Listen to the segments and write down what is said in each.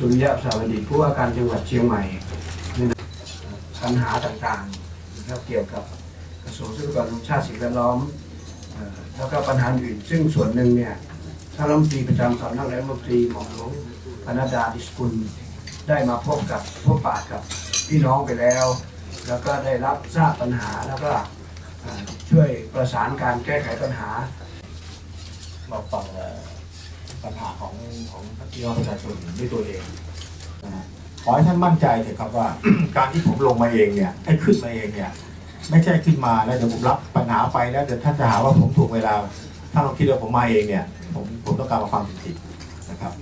สุริยะสาวัดิผู้ว่าการจังหวัดเชียงใหม่ปัญหาต่างๆนะครับเกี่ยวกับกระทรวงทรัพยากรธรรมชาติสิ่งแวดล้อมแล้วก็ปัญหาอื่น ซึ่งส่วนหนึ่งเนี่ยท่านรัฐมนตรีประจำสำนักนายกรัฐมนตรีหม่อมหลวงปนัดดาดิสกุลได้มาพบกับพบปะกับพี่น้องไปแล้ว แล้วก็ได้รับทราบปัญหาแล้วก็ช่วยประสานการแก้ไขปัญหามาฟังเอ่อ ปัญหาของของพี่น้องประชาชนด้วยตัวเองนะขอให้ท่านมั่นใจเถอะครับว่า การที่ผมลงมาเองเนี่ยให้ขึ้นมาเองเนี่ย ไม่ใช่ขึ้นมาแล้วเดี๋ยวผมรับปัญหาไปแล้วเดี๋ยวท่านจะหาว่าผมถูกเวลา ถ้าเราคิดว่าผมมาเองเนี่ย ผมผมต้องการมาฟังจริงนะครับ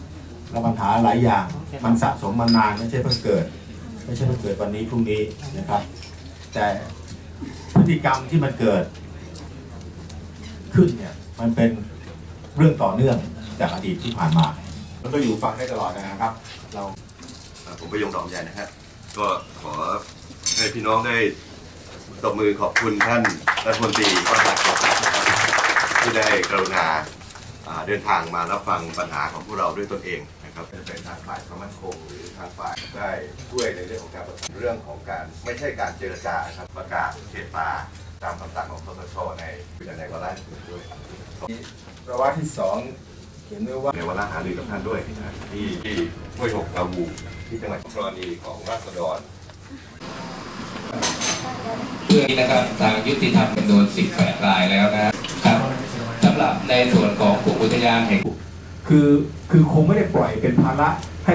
แล้วปัญหาหลายอย่างมันสะสมมานานไม่ใช่เพิ่งเกิด ไม่ใช่เพิ่งเกิดวันนี้พรุ่งนี้นะครับ แต่พฤติกรรมที่มันเกิดขึ้นเนี่ยมันเป็นเรื่องต่อเนื่อง จากอดีตที่ผ่านมา แล้วก็อยู่ฟังได้ตลอดนะครับ เราอ่าผมประยงดอกใหญ่นะครับก็ขอให้พี่น้องได้ตบมือขอบคุณท่านรัฐมนตรีว่าการกระทรวงนะครับที่ได้กรุณาอ่าเดินทางมารับฟังปัญหาของพวกเราด้วยตนเองนะครับเป็นทางฝ่ายความมั่นคงหรือทางฝ่ายได้ช่วยในเรื่องของการประสานเรื่องของการไม่ใช่การเจรจาครับประกาศเขตป่าตามคำสั่งของคสชในในวาระอื่นด้วยประวัติที่สอง เขียนไว้ว่าในวาระหารือกับท่านด้วยนะที่ที่ห้วยหกกาวูที่จังหวัดกรณีของราษฎรเรื่องนี้นะครับทางยุติธรรมจำนวน 18 รายแล้วนะครับสำหรับในส่วนของกลุ่มอุทยานแห่งคือคือคงไม่ได้ปล่อยเป็นภาระให้